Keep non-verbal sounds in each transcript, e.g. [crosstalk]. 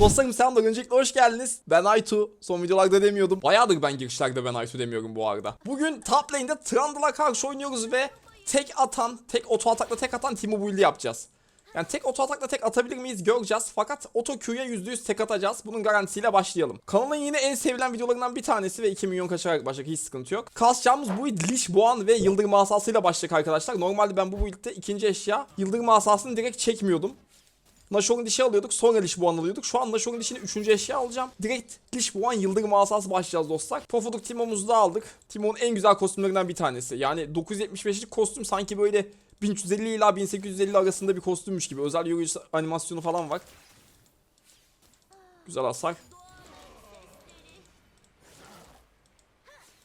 Dostlarım selamlar öncelikle hoş geldiniz. Ben Aytu. Son videolarda demiyordum. Bayağıdır ben girişlerde ben Aytu demiyorum bu arada. Bugün top lane'de Trundle'a karşı oynuyoruz ve tek atan, tek oto atakla tek atan Timo build'i yapacağız. Yani tek oto atakla tek atabilir miyiz göreceğiz. Fakat oto Q'ya %100 tek atacağız. Bunun garantisiyle başlayalım. Kanalın yine en sevilen videolarından bir tanesi ve 2 milyon kaçarak başladık hiç sıkıntı yok. Kasacağımız bu Liş Boğan ve Yıldırım Asası'yla başladık arkadaşlar. Normalde ben bu build'de ikinci eşya Yıldırım Asası'nı direkt çekmiyordum. Nashor'un dişi alıyorduk sonra Lishbuan alıyorduk. Şu an Nashor'un dişini 3. eşya alacağım. Direkt Lishbuan Yıldırım Asası başlayacağız dostlar. Pofuduk Timo'muzu da aldık. Timo'nun en güzel kostümlerinden bir tanesi. Yani 975'lik kostüm sanki böyle 1350 ila 1850 arasında bir kostümmüş gibi. Özel yürüyüş animasyonu falan var. Güzel hasar.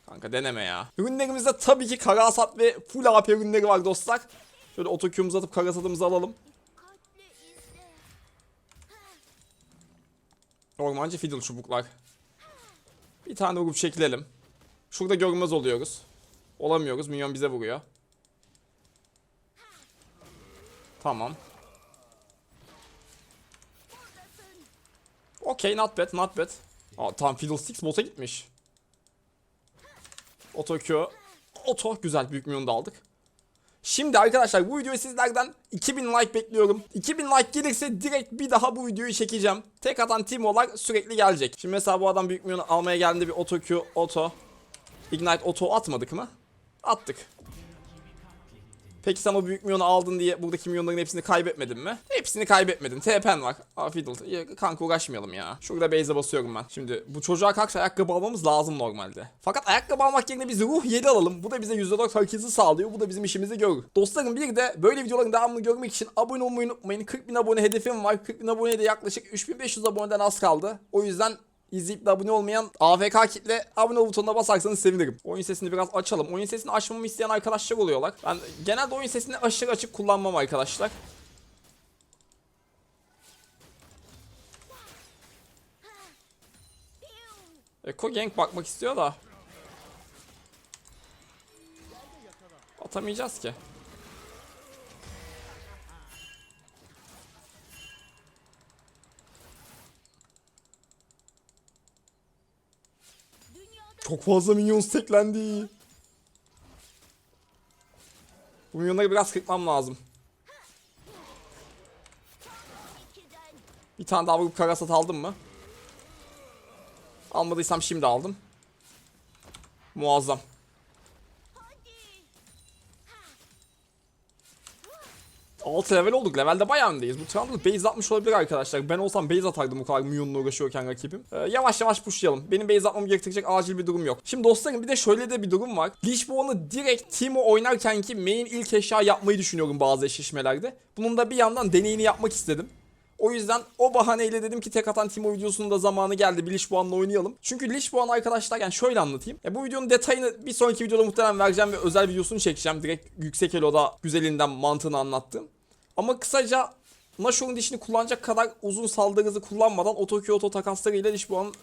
Kanka deneme ya. Ürünlerimizde tabii ki kara hasat ve full AP ürünleri var dostlar. Şöyle otokümümüzü atıp kara hasatımızı alalım. Ormancı fiddle çubuklar. Bir tane vurup çekilelim. Şurada görünmez oluyoruz. Olamıyoruz. Minyon bize vuruyor. Tamam. Okey not bad not bad. Aa, tamam Fiddlesticks bota gitmiş. Oto Q. Oto güzel büyük minyonu da aldık. Şimdi arkadaşlar bu videoyu sizlerden 2000 like bekliyorum. 2000 like gelirse direkt bir daha bu videoyu çekeceğim. Tek atan Timo'lar sürekli gelecek. Şimdi mesela bu adam büyük milyonu almaya geldiğinde bir auto Q, auto, ignite auto atmadık mı? Attık. Peki sen o büyük milyonu aldın diye buradaki milyonların hepsini kaybetmedin mi? Hepsini kaybetmedin. TP'n var. Aa Fiddle. Ya, Kanka uğraşmayalım ya. Şurada base'e basıyorum ben. Şimdi bu çocuğa karşı ayakkabı almamız lazım normalde. Fakat ayakkabı almak yerine biz ruh 7 alalım. Bu da bize %4 herkesi sağlıyor. Bu da bizim işimizi görür. Dostlarım bir de böyle videoların devamını görmek için abone olmayı unutmayın. 40 bin abone hedefim var. 40 bin aboneye de yaklaşık 3500 aboneden az kaldı. O yüzden İzleyip de abone olmayan AFK kitle abone butonuna basarsanız sevinirim. Oyun sesini biraz açalım. Oyun sesini açmamı isteyen arkadaşlar oluyorlar. Ben genelde oyun sesini aşırı açık kullanmam arkadaşlar. Eko Gank bakmak istiyor da. Atamayacağız ki. Çok fazla minyon steklendi. Bu minyonları biraz kırpmam lazım. Bir tane daha vurup karasat aldım mı? Almadıysam şimdi aldım. Muazzam. 6 level olduk. Levelde bayağı öndeyiz. Bu Trundle base atmış olabilir arkadaşlar. Ben olsam base atardım bu kadar milyonla uğraşıyorken rakibim. Ee, yavaş yavaş pushlayalım. Benim base atmamı gerektirecek acil bir durum yok. Şimdi dostlarım bir de şöyle de bir durum var. Lishbone'u direkt Timo oynarken ki main ilk eşya yapmayı düşünüyorum bazı eşleşmelerde. Bunun da bir yandan deneyini yapmak istedim. O yüzden o bahaneyle dedim ki tek atan Timo videosunun da zamanı geldi. Bir Lishbone'la oynayalım. Çünkü Lishbone arkadaşlar yani şöyle anlatayım. Ya bu videonun detayını bir sonraki videoda muhtemelen vereceğim ve özel videosunu çekeceğim. Direkt yüksek eloda güzelinden mantığını anlattım. Ama kısaca Nashor'un dişini kullanacak kadar uzun saldırı hızı kullanmadan Otokyo Oto takaslarıyla Lishbone'un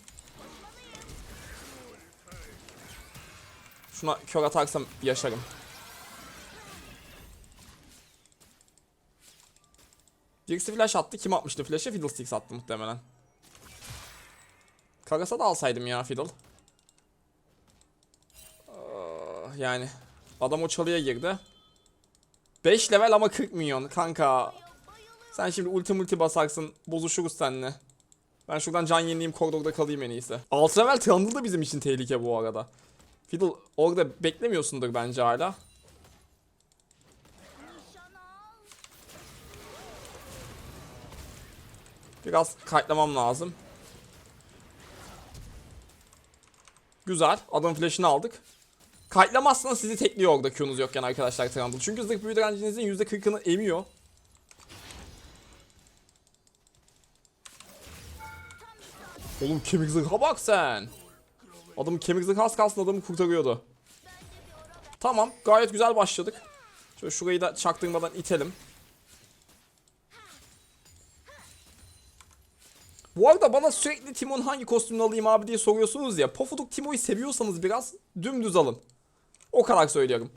Şuna kör atarsam yaşarım. Birisi flash attı. Kim atmıştı flash'ı? Fiddlesticks attı muhtemelen. Karasa da alsaydım ya Fiddle. Ah, yani adam o çalıya girdi. 5 level ama 40 milyon kanka. Sen şimdi ulti multi basarsın. Bozuşuruz seninle. Ben şuradan can yenileyim koridorda kalayım en iyisi. 6 level Trundle da bizim için tehlike bu arada. Fiddle orada beklemiyorsundur bence hala. Biraz kayıtlamam lazım. Güzel. Adam flash'ını aldık. Kayıtlamazsanız sizi tekliyor orada Q'nuz yokken arkadaşlar Trundle. Çünkü zırh büyü direncinizin %40'ını emiyor. Oğlum kemik zırha bak sen. Adam kemik zırh az kalsın adamı kurtarıyordu. Tamam gayet güzel başladık. Şöyle şurayı da çaktırmadan itelim. Bu arada bana sürekli Timon hangi kostümünü alayım abi diye soruyorsunuz ya. Pofuduk Timo'yu seviyorsanız biraz dümdüz alın. O kadar söylüyorum.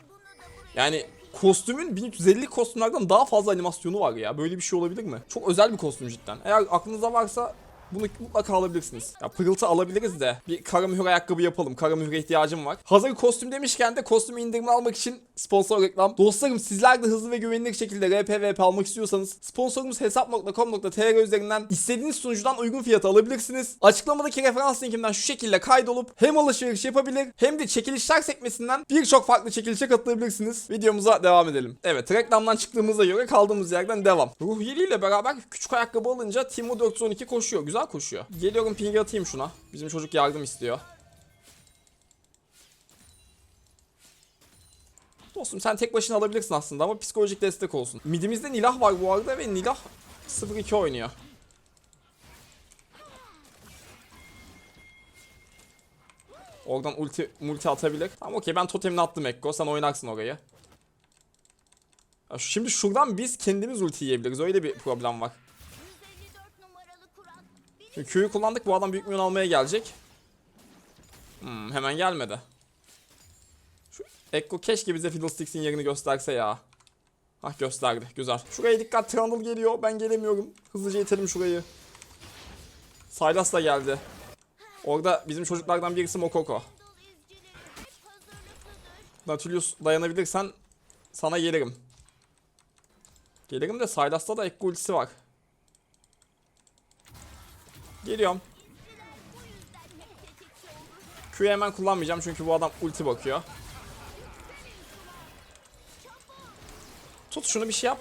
Yani kostümün 1350 kostümlerden daha fazla animasyonu var ya. Böyle bir şey olabilir mi? Çok özel bir kostüm cidden. Eğer aklınızda varsa bunu mutlaka alabilirsiniz. Ya pırıltı alabiliriz de bir kara mühür ayakkabı yapalım. Kara mühüre ihtiyacım var. Hazır kostüm demişken de kostüm indirimi almak için sponsor reklam. Dostlarım sizler de hızlı ve güvenilir şekilde RPVP almak istiyorsanız sponsorumuz hesap.com.tr üzerinden istediğiniz sunucudan uygun fiyata alabilirsiniz. Açıklamadaki referans linkimden şu şekilde kaydolup hem alışveriş yapabilir hem de çekilişler sekmesinden birçok farklı çekilişe katılabilirsiniz. Videomuza devam edelim. Evet reklamdan çıktığımıza göre kaldığımız yerden devam. Ruh Yeli ile beraber küçük ayakkabı alınca Timo 412 koşuyor. Güzel koşuyor. Geliyorum pingi atayım şuna. Bizim çocuk yardım istiyor. Dostum sen tek başına alabilirsin aslında ama psikolojik destek olsun. Midimizde Nilah var bu arada ve Nilah 0-2 oynuyor. Oradan ulti multi atabilir. Tamam okey ben totemini attım Ekko. Sen oynarsın orayı. Şimdi şuradan biz kendimiz ulti yiyebiliriz. Öyle bir problem var. Şimdi Q'yu kullandık. Bu adam büyük milyon almaya gelecek. Hmm, hemen gelmedi. Şu Ekko keşke bize Fiddlesticks'in yerini gösterse ya. Hah gösterdi. Güzel. Şuraya dikkat. Trundle geliyor. Ben gelemiyorum. Hızlıca itelim şurayı. Sylas da geldi. Orada bizim çocuklardan birisi Mokoko. Nautilus dayanabilirsen sana gelirim. Gelirim de Sylas'ta da Ekko ultisi var. Geliyorum. Q'yu hemen kullanmayacağım çünkü bu adam ulti bakıyor. Tut şunu bir şey yap.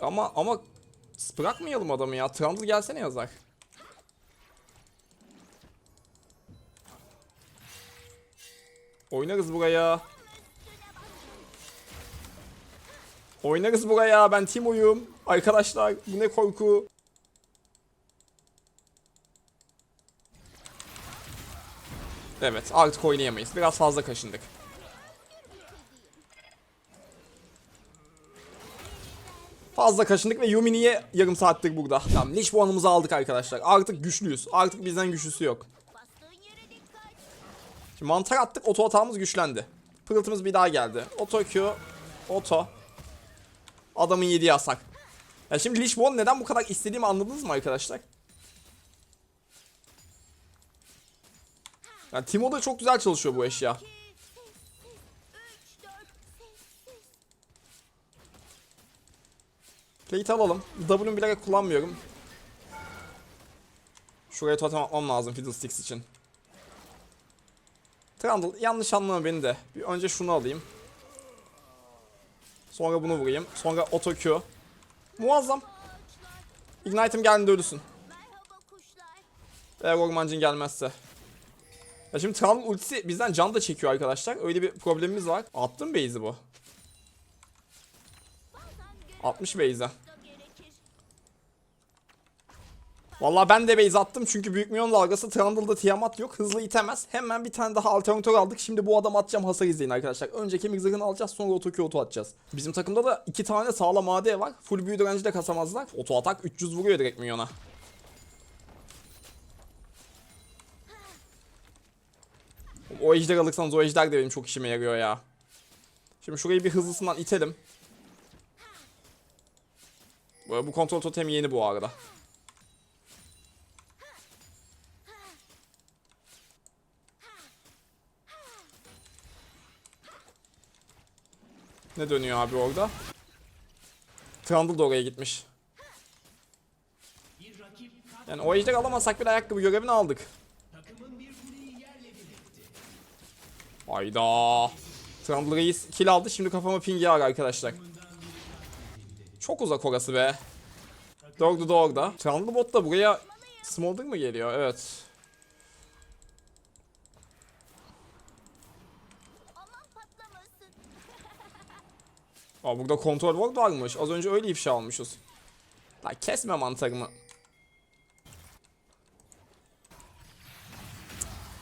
Ama ama bırakmayalım adamı ya. Trundle gelsene yazar. Oynarız buraya. Oynarız buraya. Ben Timo'yum. Arkadaşlar bu ne korku. Evet artık oynayamayız. Biraz fazla kaşındık. Fazla kaşındık ve Yumi niye yarım saattir burada? Tamam Lich puanımızı aldık arkadaşlar. Artık güçlüyüz. Artık bizden güçlüsü yok. Şimdi mantar attık oto atağımız güçlendi. Pırıltımız bir daha geldi. Oto Q. Oto. Adamın yediği yasak. Ya şimdi Lich Bond neden bu kadar istediğimi anladınız mı arkadaşlar? Yani Timo'da çok güzel çalışıyor bu eşya. 2, sessiz. 3, 4, sessiz. Plate alalım. W'nu bilerek kullanmıyorum. Şuraya totem atmam lazım Fiddlesticks için. Trundle yanlış anlama beni de. Bir önce şunu alayım. Sonra bunu vurayım. Sonra auto Q. Muazzam. Ignite'im geldiğinde ölüsün. Eğer ormancın gelmezse. Ya şimdi Trundle ultisi bizden can da çekiyor arkadaşlar. Öyle bir problemimiz var. Attım base'i bu. Bazen 60 base'e. Vallahi ben de base attım çünkü büyük milyon dalgası Trundle'da Tiamat yok. Hızlı itemez. Hemen bir tane daha alternatör aldık. Şimdi bu adam atacağım hasar izleyin arkadaşlar. Önce kemik zırhını alacağız sonra oto oto atacağız. Bizim takımda da iki tane sağlam AD var. Full büyü de kasamazlar. Oto atak 300 vuruyor direkt milyona. O ejder alırsanız o ejder de benim çok işime yarıyor ya. Şimdi şurayı bir hızlısından itelim. Bu kontrol totemi yeni bu arada. Ne dönüyor abi orada? Trundle da oraya gitmiş. Yani o ejderi alamasak bile ayakkabı görevini aldık. Hayda. Trundle kill aldı. Şimdi kafama ping yağar arkadaşlar. Çok uzak orası be. Dogdu da orada. Trundle bot da buraya Smolder mı geliyor? Evet. Aa burada kontrol ward varmış. Az önce öyle ifşa almışız. La kesme mantarımı.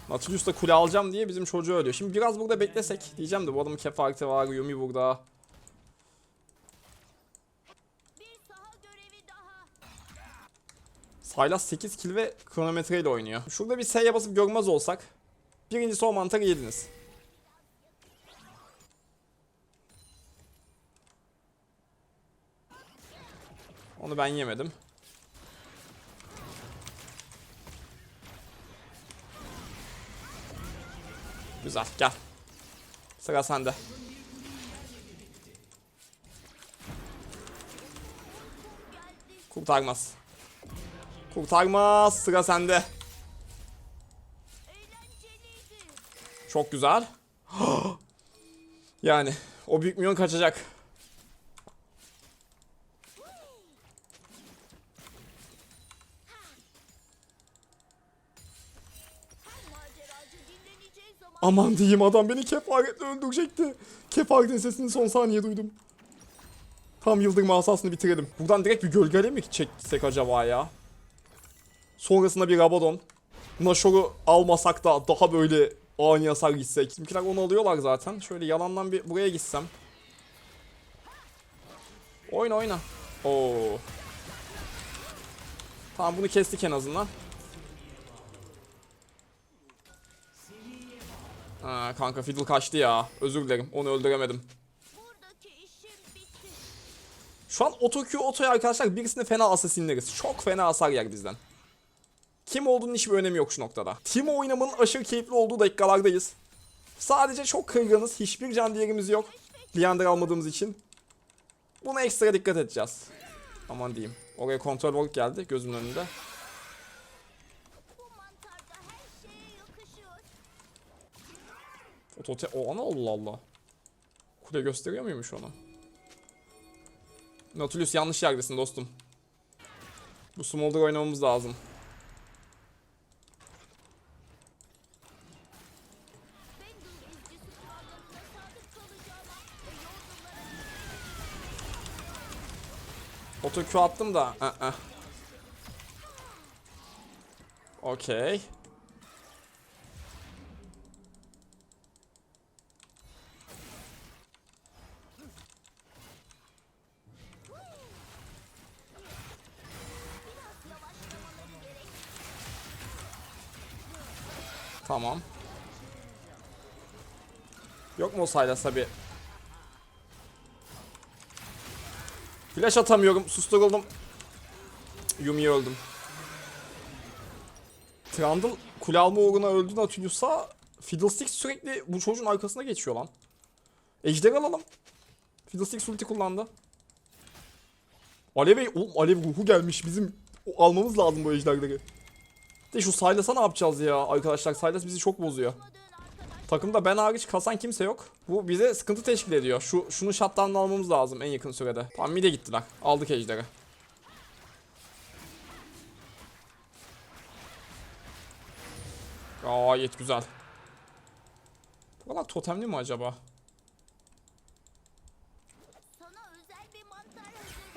Nautilus da kule alacağım diye bizim çocuğu ölüyor. Şimdi biraz burada beklesek diyeceğim de bu adamın kefareti var, Yumi burada. Sylas 8 kill ve kronometreyle oynuyor. Şurada bir S'ye basıp görmez olsak. Birincisi o mantarı yediniz. Onu ben yemedim. Güzel gel. Sıra sende. Kurtarmaz. Kurtarmaz. Sıra sende. Çok güzel. [gasps] yani o büyük milyon kaçacak. Aman diyeyim adam beni kefaretle öldürecekti. Kefaretin sesini son saniye duydum. Tam yıldırma asasını bitirelim. Buradan direkt bir gölgele mi çeksek acaba ya? Sonrasında bir Rabadon. Nashor'u almasak da daha böyle ani hasar gitsek. Bizimkiler onu alıyorlar zaten. Şöyle yalandan bir buraya gitsem. Oyna oyna. Oo. Tamam bunu kestik en azından. Ha, kanka Fiddle kaçtı ya. Özür dilerim. Onu öldüremedim. Şu an Otokyo Oto'ya arkadaşlar birisini fena asasinleriz. Çok fena hasar yer bizden. Kim olduğunun hiçbir önemi yok şu noktada. Timo oynamanın aşırı keyifli olduğu dakikalardayız. Sadece çok kırgınız. Hiçbir can değerimiz yok. Leander almadığımız için. Buna ekstra dikkat edeceğiz. Aman diyeyim. Oraya kontrol work geldi gözümün önünde. Bu mantarda her şeye yakışıyor. Otote... O ana Allah Allah. Kule gösteriyor muymuş onu? Nautilus yanlış yerdesin dostum. Bu Smolder oynamamız lazım. Oto Q attım da. ı-ı. Okey. Tamam. Yok mu o Sylas'a bir Flash atamıyorum. Susturuldum. Cık, Yumi'ye öldüm. Trundle kule alma uğruna öldü Nautilus'a Fiddlesticks sürekli bu çocuğun arkasına geçiyor lan. Ejder alalım. Fiddlesticks ulti kullandı. Alev, oğlum Alev ruhu gelmiş. Bizim almamız lazım bu ejderleri. De şu Sylas'a ne yapacağız ya arkadaşlar? Sylas bizi çok bozuyor. Takımda ben hariç kasan kimse yok. Bu bize sıkıntı teşkil ediyor. Şu şunu shutdown'dan almamız lazım en yakın sürede. Tamam mid'e gittiler. Aldık ejderi. Gayet güzel. Buralar totemli mi acaba?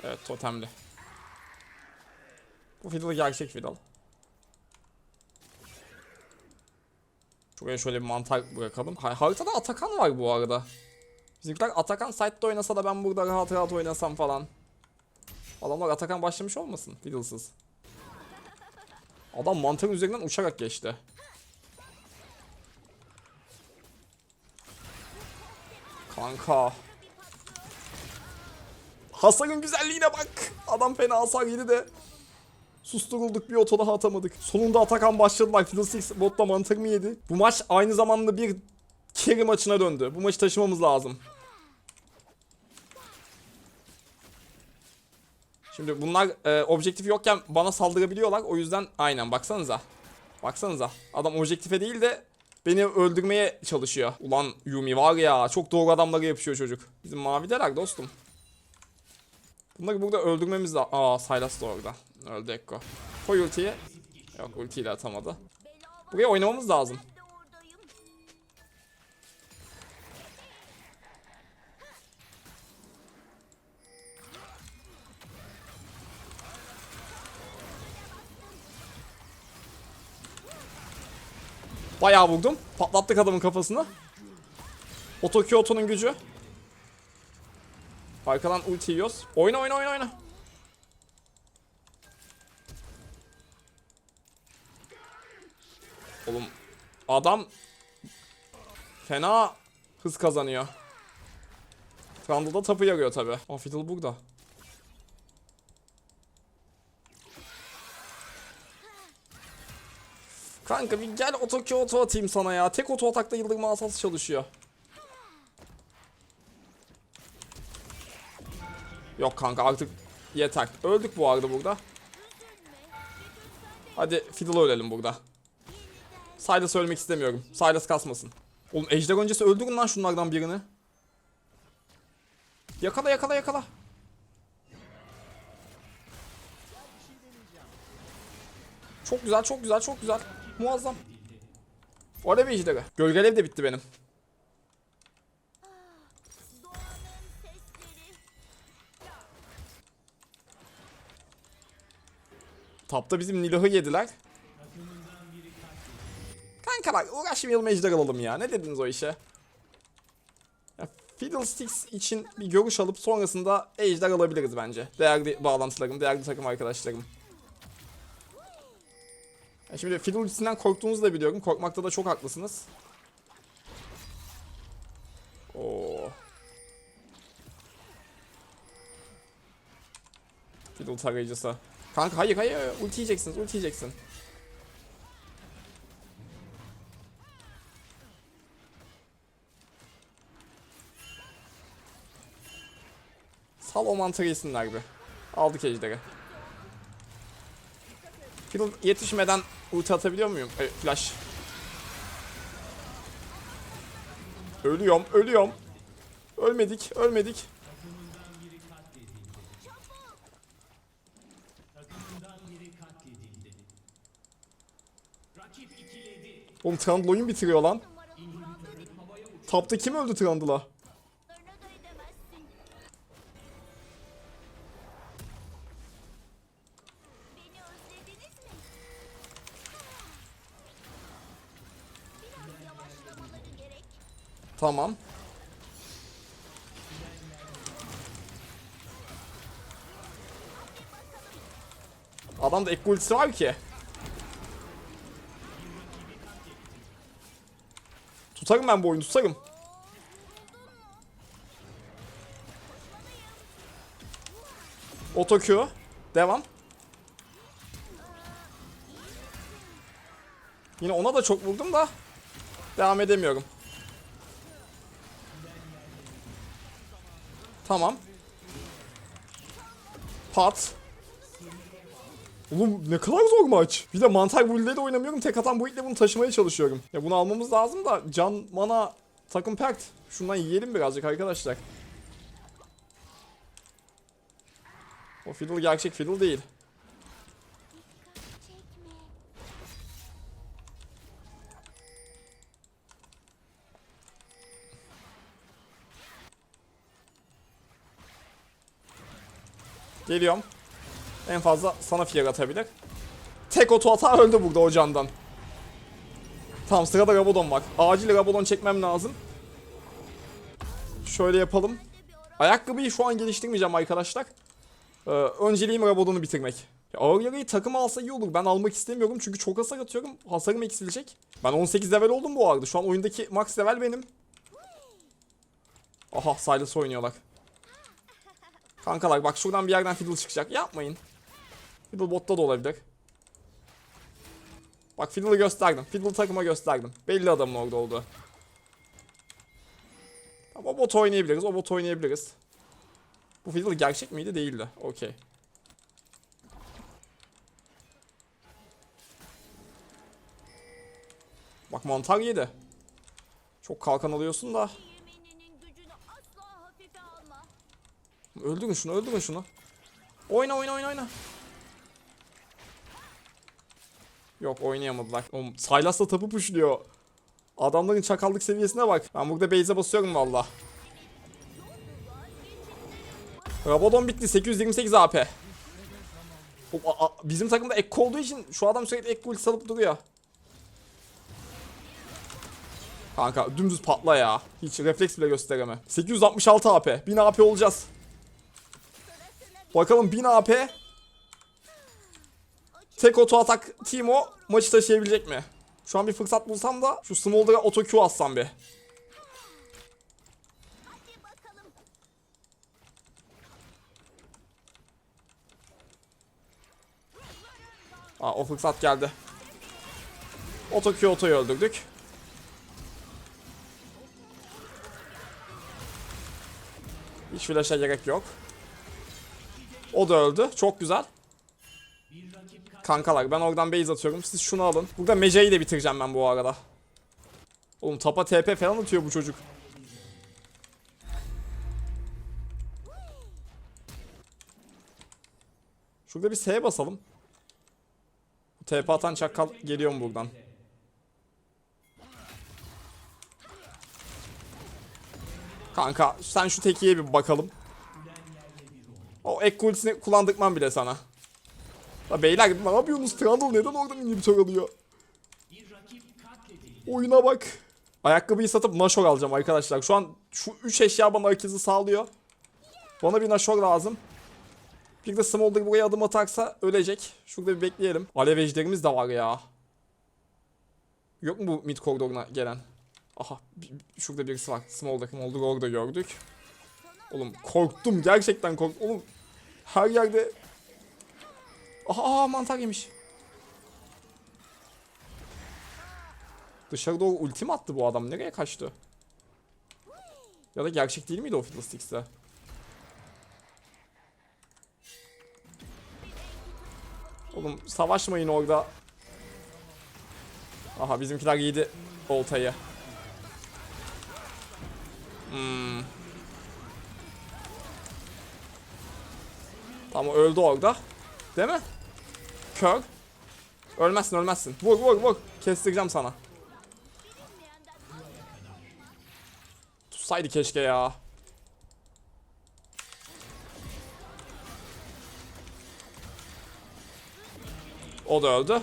Evet totemli. Bu fiddle gerçek fiddle. Şuraya şöyle bir mantar bırakalım. Ha, haritada Atakan var bu arada. Bizimkiler Atakan site'de oynasa da ben burada rahat rahat oynasam falan. Adamlar Atakan başlamış olmasın fiddlesız. Adam mantarın üzerinden uçarak geçti. Kanka. Hasarın güzelliğine bak. Adam fena hasar yedi de. Susturulduk bir oto daha atamadık. Sonunda Atakan başladılar. Fiddlesticks botta mantar mı yedi? Bu maç aynı zamanda bir carry maçına döndü. Bu maçı taşımamız lazım. Şimdi bunlar e, objektif yokken bana saldırabiliyorlar. O yüzden aynen baksanıza. Baksanıza. Adam objektife değil de beni öldürmeye çalışıyor. Ulan Yumi var ya çok doğru adamlara yapışıyor çocuk. Bizim mavideler dostum. Bunları burada öldürmemiz lazım. Aa Sylas da orada. Öldü Ekko. Koy ultiyi. Yok ultiyi de atamadı. Buraya oynamamız lazım. Bayağı vurdum. Patlattık adamın kafasını. Otokyoto'nun gücü. Arkadan ulti yiyoruz. Oyna oyna oyna oyna. Adam fena hız kazanıyor. Trundle'da tapı yarıyor tabi. Aa Fiddle burada. Kanka bir gel otoki oto atayım sana ya. Tek oto atakta yıldırım asası çalışıyor. Yok kanka artık yeter. Öldük bu arada burada. Hadi Fiddle'ı ölelim burada. Silas ölmek istemiyorum. Silas kasmasın. Oğlum ejder öncesi öldürün lan şunlardan birini. Yakala yakala yakala. Çok güzel çok güzel çok güzel. Muazzam. Orada bir ejderi. Gölgelev de bitti benim. Tapta bizim Nilah'ı yediler. Kankalar uğraşmayalım ejder alalım ya. Ne dediniz o işe? Ya, Fiddlesticks için bir görüş alıp sonrasında ejder alabiliriz bence. Değerli bağlantılarım, değerli takım arkadaşlarım. Ya şimdi Fiddlesticks'ten korktuğunuzu da biliyorum. Korkmakta da çok haklısınız. Oo. Fiddle tarayıcısı. Kanka hayır hayır. ulti yiyeceksiniz ulti yiyeceksin. O mantarı yesinler bir. Aldık ejderi. Fiddle yetişmeden ulti atabiliyor muyum? Evet, flash. Ölüyorum, ölüyorum. Ölmedik, ölmedik. Oğlum Trundle oyun bitiriyor lan. Tapta kim öldü Trundle'a? Tamam. Adamda ek ultisi var ki. Tutarım ben bu oyunu tutarım. Q. Devam. Yine ona da çok vurdum da devam edemiyorum. Tamam. Pat. Oğlum ne kadar zor maç. Bir de mantar build'de de oynamıyorum. Tek atan bu itle bunu taşımaya çalışıyorum. Ya bunu almamız lazım da can, mana, takım pert. Şundan yiyelim birazcık arkadaşlar. O fiddle gerçek fiddle değil. Geliyorum. En fazla sana fiyer atabilir. Tek oto hata öldü burada o candan. Tamam sırada Rabodon var. Acil Rabodon çekmem lazım. Şöyle yapalım. Ayakkabıyı şu an geliştirmeyeceğim arkadaşlar. Ee, önceliğim Rabodon'u bitirmek. Ya ağır yarayı takım alsa iyi olur. Ben almak istemiyorum çünkü çok hasar atıyorum. Hasarım eksilecek. Ben 18 level oldum bu arada. Şu an oyundaki max level benim. Aha Silas oynuyorlar. Kankalar bak şuradan bir yerden Fiddle çıkacak. Yapmayın. Fiddle botta da olabilir. Bak Fiddle'ı gösterdim. Fiddle takıma gösterdim. Belli adamın orada olduğu. Tamam o bot oynayabiliriz. O bot oynayabiliriz. Bu Fiddle gerçek miydi? Değildi. Okey. Bak mantar yedi. Çok kalkan alıyorsun da. Öldürün şunu, öldürün şunu. Oyna, oyna, oyna, oyna. Yok oynayamadılar. Oğlum Sylas da tapu puşluyor. Adamların çakallık seviyesine bak. Ben burada base'e basıyorum valla. Rabadon bitti. 828 AP. Oğlum, a- a- bizim takımda Ekko olduğu için şu adam sürekli Ekko ulti salıp duruyor. Kanka dümdüz patla ya. Hiç refleks bile göstereme. 866 AP. 1000 AP olacağız. Bakalım 1000 AP. Tek oto atak Timo maçı taşıyabilecek mi? Şu an bir fırsat bulsam da şu Smolder'a oto Q atsam bir. Aa o fırsat geldi. Otokyo otoyu öldürdük. Hiç flash'a gerek yok. O da öldü. Çok güzel. Kankalar ben oradan base atıyorum. Siz şunu alın. Burada Meca'yı de bitireceğim ben bu arada. Oğlum tapa TP falan atıyor bu çocuk. Şurada bir S basalım. TP atan çakal geliyor mu buradan? Kanka sen şu tekiye bir bakalım. O ek ultisini kullandırmam bile sana. La beyler ne yapıyorsunuz? Trundle neden oradan inhibitor alıyor? Oyuna bak. Ayakkabıyı satıp Nashor alacağım arkadaşlar. Şu an şu 3 eşya bana herkesi sağlıyor. Bana bir Nashor lazım. Bir de Smolder buraya adım atarsa ölecek. Şurada bir bekleyelim. Alev ejderimiz de var ya. Yok mu bu mid koridoruna gelen? Aha şurada birisi var. Smolder, Smolder orada gördük. Oğlum korktum gerçekten korktum. Oğlum her yerde... Aha, aha mantar yemiş. Dışarı doğru ulti mi attı bu adam? Nereye kaçtı? Ya da gerçek değil miydi o Fiddlesticks'te? Oğlum savaşmayın orada. Aha bizimkiler yedi oltayı. Hmm. Tamam öldü orada. Değil mi? Kör. Ölmezsin ölmezsin. Vur vur vur. Kestireceğim sana. Tutsaydı keşke ya. O da öldü.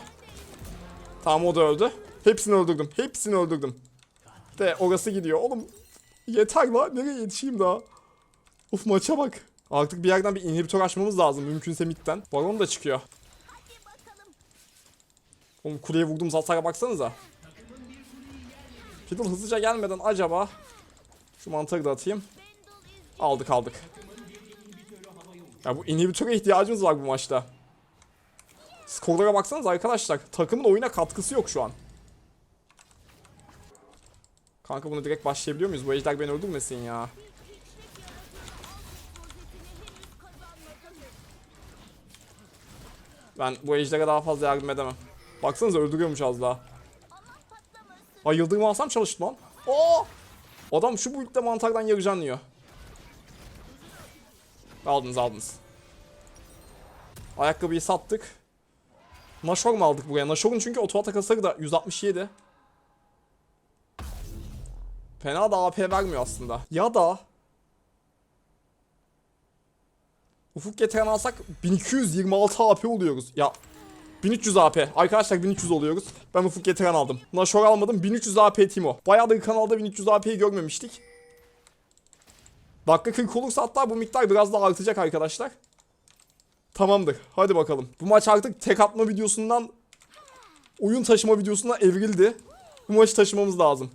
Tamam o da öldü. Hepsini öldürdüm. Hepsini öldürdüm. De orası gidiyor. Oğlum yeter lan. Nereye yetişeyim daha? Uf maça bak. Artık bir yerden bir inhibitor açmamız lazım. Mümkünse midden. Baron da çıkıyor. Oğlum kuleye vurduğum hasara baksanıza. Fiddle hızlıca gelmeden acaba şu mantarı da atayım. Aldık aldık. Ya bu inhibitöre ihtiyacımız var bu maçta. Skorlara baksanız arkadaşlar. Takımın oyuna katkısı yok şu an. Kanka bunu direkt başlayabiliyor muyuz? Bu ejder beni öldürmesin ya. Ben bu ejdere daha fazla yardım edemem. Baksanıza öldürüyormuş az daha. Ay yıldırımı alsam çalıştı lan. Oo! Adam şu boyutta mantardan yarı can yiyor. Aldınız aldınız. Ayakkabıyı sattık. Nashor mu aldık buraya? Nashor'un çünkü oto atak hasarı da 167. Fena da AP vermiyor aslında. Ya da Ufuk getiren alsak 1226 AP oluyoruz. Ya 1300 AP. Arkadaşlar 1300 oluyoruz. Ben ufuk getiren aldım. Nashor almadım. 1300 AP Timo. Bayağıdır kanalda 1300 AP'yi görmemiştik. Dakika 40 olursa hatta bu miktar biraz daha artacak arkadaşlar. Tamamdır. Hadi bakalım. Bu maç artık tek atma videosundan oyun taşıma videosuna evrildi. Bu maçı taşımamız lazım.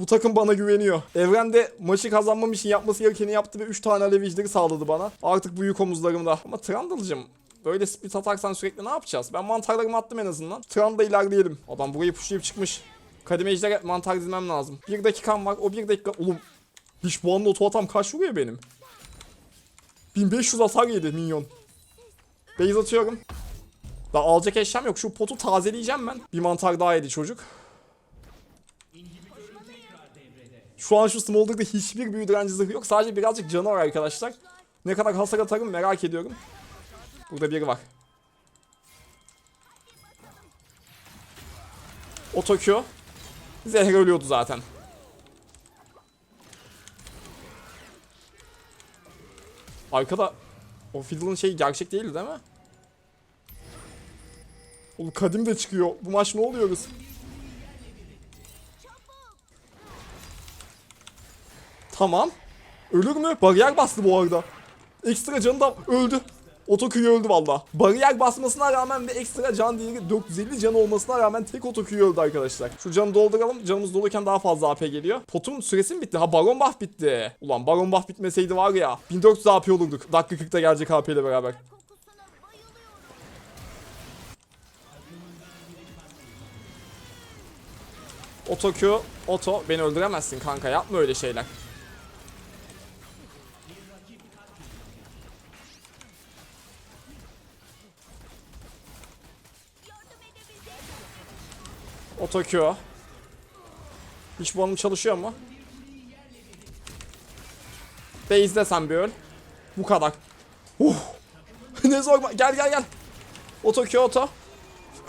Bu takım bana güveniyor. Evren de maçı kazanmam için yapması gerekeni yaptı ve 3 tane alev sağladı bana. Artık büyük omuzlarımda. Ama Trundle'cım böyle split atarsan sürekli ne yapacağız? Ben mantarlarımı attım en azından. Trundle'da ilerleyelim. Adam burayı pushlayıp çıkmış. Kademe ejderi mantar dizmem lazım. Bir dakikam var. O bir dakika... Oğlum hiç bu anda oto atam kaç vuruyor benim? 1500 hasar yedi minyon. Base atıyorum. Daha alacak eşyam yok. Şu potu tazeleyeceğim ben. Bir mantar daha yedi çocuk. Şu an şu Smolder'da hiçbir büyü direnci yok. Sadece birazcık canı var arkadaşlar. Ne kadar hasar atarım merak ediyorum. Burada biri var. O Tokyo. Zehra ölüyordu zaten. Arkada o Fiddle'ın şeyi gerçek değildi değil mi? Oğlum kadim de çıkıyor. Bu maç ne oluyoruz? Tamam. Ölür mü? Bariyer bastı bu arada. Ekstra canı da öldü. Otoküyü öldü valla. Bariyer basmasına rağmen ve ekstra can değeri 450 canı olmasına rağmen tek otoküyü öldü arkadaşlar. Şu canı dolduralım. Canımız doluyken daha fazla AP geliyor. Potun süresi mi bitti? Ha baron buff bitti. Ulan baron buff bitmeseydi var ya 1400 AP olurduk. Dakika 40'ta gelecek AP ile beraber. Kokusuna bayılıyorum. Oto Q, Oto beni öldüremezsin kanka yapma öyle şeyler. Oto Q. Hiç hanım çalışıyor mu? Base'de sen bir öl. Bu kadar. Uh. [laughs] ne zor. Gel gel gel. Oto Q oto.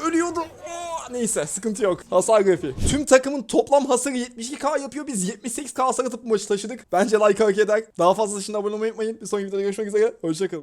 Ölüyordum. Oo, neyse sıkıntı yok. Hasar grafiği. Tüm takımın toplam hasarı 72k yapıyor. Biz 78k hasar atıp maçı taşıdık. Bence like hak eder. Daha fazla için abone olmayı unutmayın. Bir sonraki videoda görüşmek üzere. Hoşçakalın.